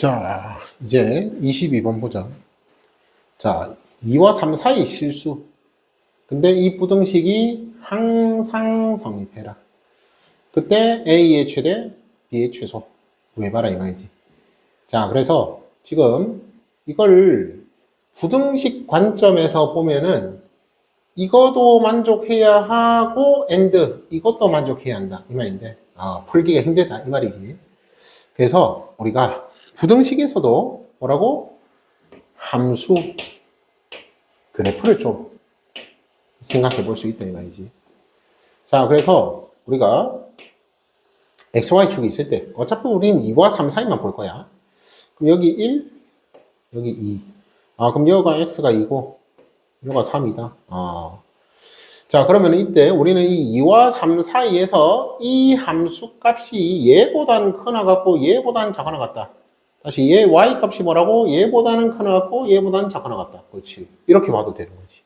자, 이제 22번 보자. 자, 2와 3 사이 실수. 근데 이 부등식이 항상 성립해라. 그때 A의 최대, B의 최소. 구해봐라, 이 말이지. 자, 그래서 지금 이걸 부등식 관점에서 보면은 이것도 만족해야 하고, and 이것도 만족해야 한다. 이 말인데, 아, 풀기가 힘들다. 이 말이지. 그래서 우리가 부등식에서도 뭐라고? 함수 그래프를 좀 생각해 볼 수 있다 이 말이지. 자, 그래서 우리가 XY 축이 있을 때 어차피 우리는 2와 3 사이만 볼 거야. 그럼 여기 1, 여기 2. 아, 그럼 여기가 X가 2고 여기가 3이다. 아. 자, 그러면 이때 우리는 이 2와 3 사이에서 이 함수 값이 얘보단 크나 같고 얘보단 작거나 같다. 다시 얘 y 값이 뭐라고? 얘보다는 크나 같고 얘보다는 작거나 같다. 그렇지. 이렇게 봐도 되는 거지.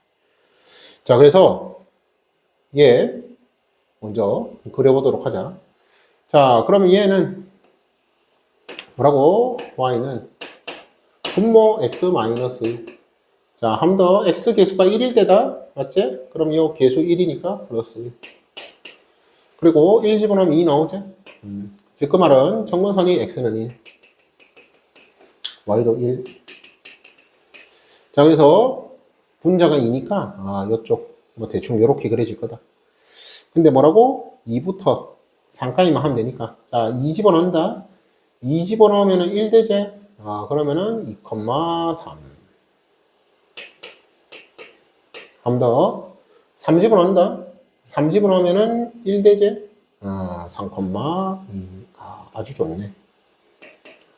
자, 그래서 얘 먼저 그려보도록 하자. 자, 그러면 얘는 뭐라고? y는 분모 x 마이너스 자, 한번더 x 개수가 1일 때다. 맞지? 그럼 이 개수 1이니까 플러스 1. 그리고 1 집어넣으면 2 나오지? 음. 즉, 그 말은 정근선이 x는 1. Y도 1. 자, 그래서 분자가 2니까, 아, 요쪽, 뭐 대충 요렇게 그려질 거다. 근데 뭐라고? 2부터 3까지만 하면 되니까. 자, 2 집어넣는다. 2 집어넣으면 1 되지? 아, 그러면은 2,3. 한 번 더. 3 집어넣는다. 3 집어넣으면은 1 되지? 아, 3,2. 아, 아주 좋네.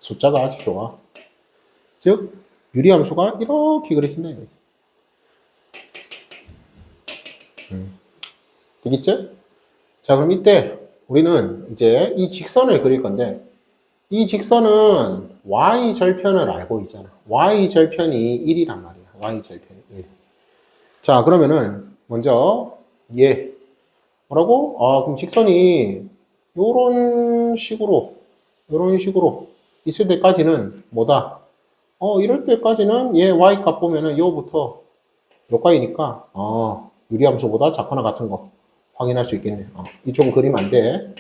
숫자가 아주 좋아. 즉, 유리함수가 이렇게 그려진다. 이거지. 음. 되겠죠? 자, 그럼 이때 우리는 이제 이 직선을 그릴 건데, 이 직선은 y 절편을 알고 있잖아. y 절편이 1이란 말이야. y 절편이 1. 자, 그러면은 먼저 얘 뭐라고? 아, 그럼 직선이 요런 식으로 요런 식으로 있을 때까지는 뭐다? 어, 이럴 때까지는 얘 y 값 보면은 요부터 요까지니까 어, 유리함수보다 작거나 같은 거 확인할 수 있겠네. 어, 이쪽은 그리면 안 돼.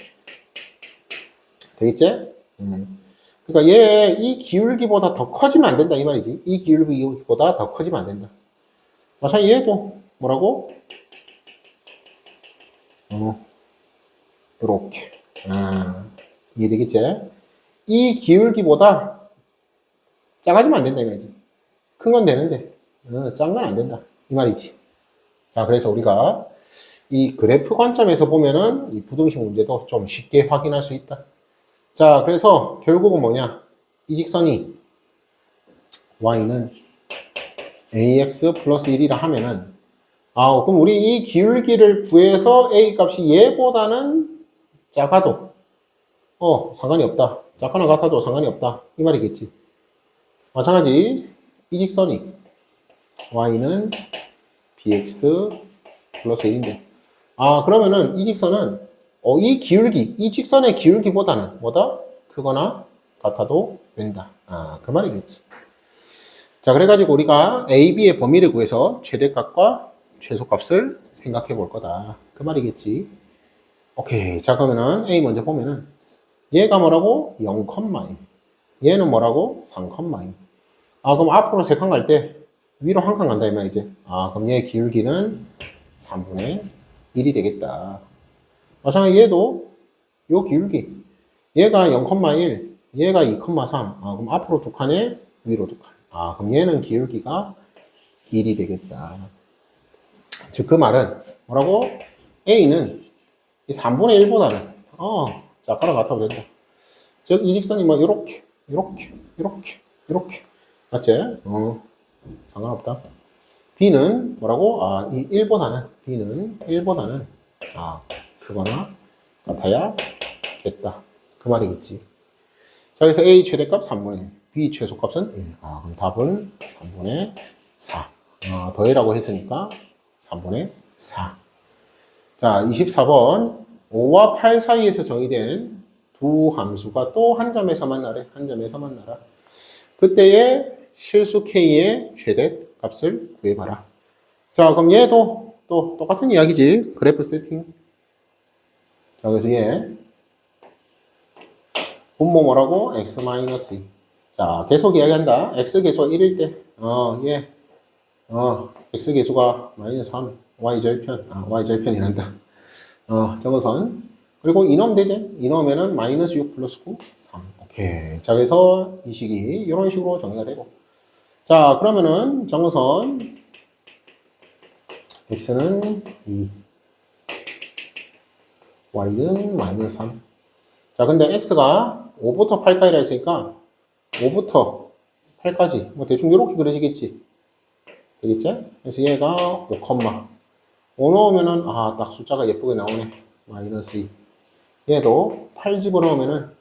되겠지? 음. 그러니까 얘 이 기울기보다 더 커지면 안 된다 이 말이지. 이 기울기보다 더 커지면 안 된다. 마찬가지 얘도 뭐라고? 어, 이렇게. 아, 이해되겠지? 이 기울기보다 작아지면 안 된다 이 말이지. 큰 건 되는데 어, 짠건 안 된다 이 말이지. 자, 그래서 우리가 이 그래프 관점에서 보면은 이 부등식 문제도 좀 쉽게 확인할 수 있다. 자, 그래서 결국은 뭐냐? 이 직선이 y는 ax 플러스 1이라 하면은 아, 그럼 우리 이 기울기를 구해서 a 값이 얘보다는 작아도 어, 상관이 없다. 작거나 같아도 상관이 없다. 이 말이겠지. 마찬가지 이 직선이 y는 bx 플러스 1인데 아, 그러면은 이 직선은 어, 이 기울기, 이 직선의 기울기보다는 뭐다? 크거나 같아도 된다. 아, 그 말이겠지. 자, 그래가지고 우리가 A, B의 범위를 구해서 최대값과 최소값을 생각해 볼 거다. 그 말이겠지. 오케이. 자, 그러면은 A 먼저 보면은 얘가 뭐라고? 0,2. 얘는 뭐라고? 3,2. 아, 그럼 앞으로 세 칸 갈 때 위로 한 칸 간다, 이 말이지. 아, 그럼 얘 기울기는 3분의 1이 되겠다. 마찬가지 얘도 요 기울기. 얘가 0,1, 얘가 2,3. 아, 그럼 앞으로 두 칸에 위로 두 칸. 아, 그럼 얘는 기울기가 1이 되겠다. 즉, 그 말은 뭐라고? A는 이 3분의 1보다는 어, 작거나 같아도 된다. 즉, 이 직선이 뭐 요렇게, 요렇게, 요렇게, 요렇게. 맞지? 어, 상관없다. B는 뭐라고? 아, 이 1보다는, B는 1보다는, 아, 그거나 같아야겠다. 그 말이겠지. 자, 그래서 A 최대값 3분의 1, B 최소값은 1. 아, 그럼 답은 3분의 4. 아, 더해라고 했으니까 3분의 4. 자, 24번. 5와 8 사이에서 정의된 두 함수가 또 한 점에서 만나래. 한 점에서 만나라. 그때의 실수 k의 최대 값을 구해봐라. 자, 그럼 얘도 또 똑같은 이야기지. 그래프 세팅. 자, 그래서 얘 분모 뭐라고? x 마이너스 2. 자, 계속 이야기한다. x 계수가 1일 때, 어, 얘, 어, x 계수가 마이너스 3, y 절편, 아, y 절편이란다. 어, 정어선. 그리고 이놈 되지? 이놈에는 마이너스 6 플러스 9, 3. 오케이. 자, 그래서 이 식이 이런 식으로 정리가 되고. 자, 그러면은 정어선 x는 2, y는 마이너스 3. 자, 근데 x가 5부터 8까지라 했으니까 5부터 8까지 뭐 대충 이렇게 그려지겠지. 되겠지? 그래서 얘가 5, 5 넣으면은 아, 딱 숫자가 예쁘게 나오네. 마이너스 2. 얘도 8 집어넣으면은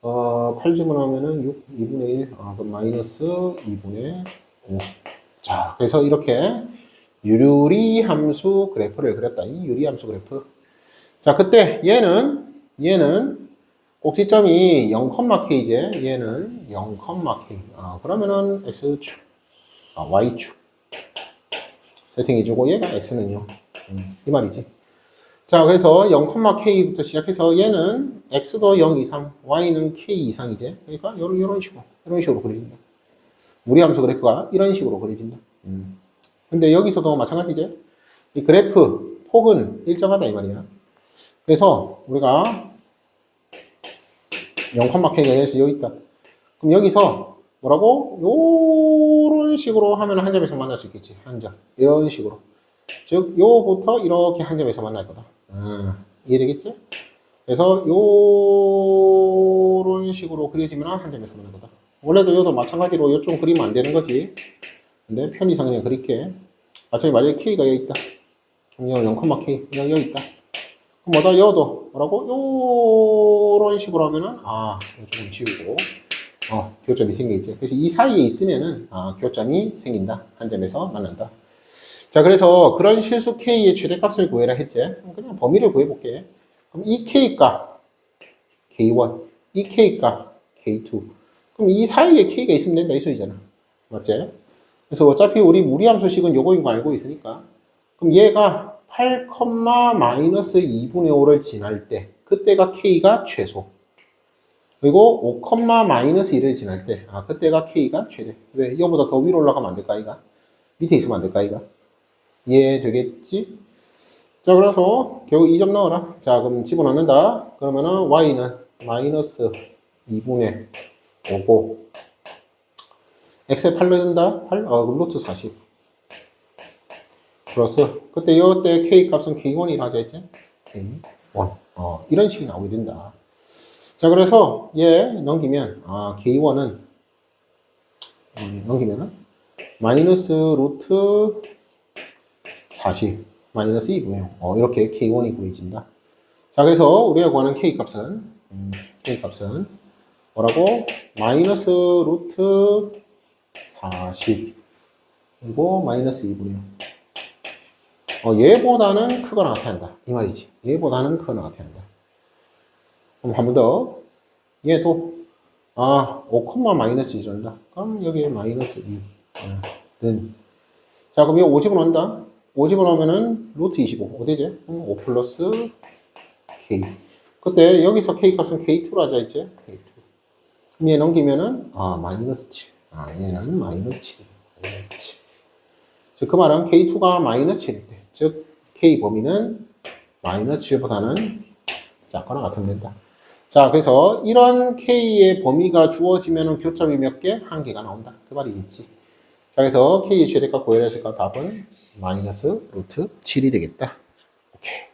어, 8 집어넣으면은 6, 2분의 1, 아, 그럼 마이너스 2분의 5. 자, 그래서 이렇게 유리 함수 그래프를 그렸다. 이 유리 함수 그래프. 자, 그때 얘는 얘는 꼭지점이 0,k제. 얘는 0,k. 아, 그러면은 x축, 아, y축 세팅해주고 얘가 x는요. 음, 이 말이지. 자, 그래서 0,k부터 시작해서 얘는 x도 0 이상, y는 k 이상이지. 그러니까 이런 이런 식으로 이런 식으로 그려진다. 무리함수 그래프가 이런 식으로 그려진다. 음. 근데 여기서도 마찬가지지. 이 그래프 폭은 일정하다 이 말이야. 그래서 우리가 0,k가 여기서 여기 있다. 그럼 여기서 뭐라고? 요런 식으로 하면 한 점에서 만날 수 있겠지. 한 점. 이런 식으로. 즉, 요부터 이렇게 한 점에서 만날 거다. 아, 이해되겠지? 그래서 요런 식으로 그려지면 한 점에서 만날 거다. 원래도 요도 마찬가지로 요쪽 그리면 안 되는 거지. 근데 편의상 그냥 그릴게. 아, 저기 만약에 K가 여기 있다. 그럼 0,K. 그냥 여기 있다. 그럼 뭐다, 여도 뭐라고? 요런 식으로 하면은, 아, 조금 지우고. 어, 교점이 생기겠지. 그래서 이 사이에 있으면은, 아, 교점이 생긴다. 한 점에서 만난다. 자, 그래서 그런 실수 K의 최대값을 구해라 했지. 그냥 범위를 구해볼게. 그럼 이 K값, K1, 이 K값, K2. 그럼 이 사이에 K가 있으면 된다. 이 소리잖아. 맞지? 그래서 어차피 우리 무리함수식은 요거인 거 알고 있으니까. 그럼 얘가 8, 마이너스 2분의 5를 지날 때, 그때가 K가 최소. 그리고 5, 마이너스 1을 지날 때, 아, 그때가 K가 최대. 왜? 이거보다 더 위로 올라가면 안 될까, 이가? 밑에 있으면 안 될까, 이가? 이해되겠지? 자, 그래서 결국 2점 넣어라. 자, 그럼 집어넣는다. 그러면은 Y는 마이너스 2분의 5고, X에 8 넣는다? 8? 어, 그럼 루트 40. 플러스, 그때 요때 K 값은 K1이라 하자 했지? K1. 어, 이런 식이 나오게 된다. 자, 그래서 얘 넘기면, 아, K1은, 넘기면은, 마이너스 루트 40, 마이너스 2분의 0. 어, 이렇게 K1이 구해진다. 자, 그래서 우리가 구하는 K 값은, 음, K 값은, 뭐라고? 마이너스 루트 40. 그리고 마이너스 2분의 0. 어, 얘보다는 크거나 같아야 한다. 이 말이지. 얘보다는 크거나 같아야 한다. 그럼 한 번 더. 얘도, 아, 5, 마이너스 2 전다. 그럼 여기에 마이너스 2. 아, 는. 자, 그럼 이거 5집어 넣는다. 5집어 넣으면은 루트 25. 어디지? 5 플러스 K. 그때 여기서 K 값은 K2로 하자 했지? K2. 그럼 얘 넘기면은, 아, 마이너스 7. 아, 얘는 마이너스 7. 마이너스 7. 즉, 그 말은 K2가 마이너스 7일 때. 즉, K 범위는 마이너스 7보다는 작거나 같으면 된다. 자, 그래서 이런 K의 범위가 주어지면 교점이 몇 개? 한 개가 나온다. 그 말이겠지. 자, 그래서 K의 최대값 고혈했을까 답은 마이너스 루트 7이 되겠다. 오케이.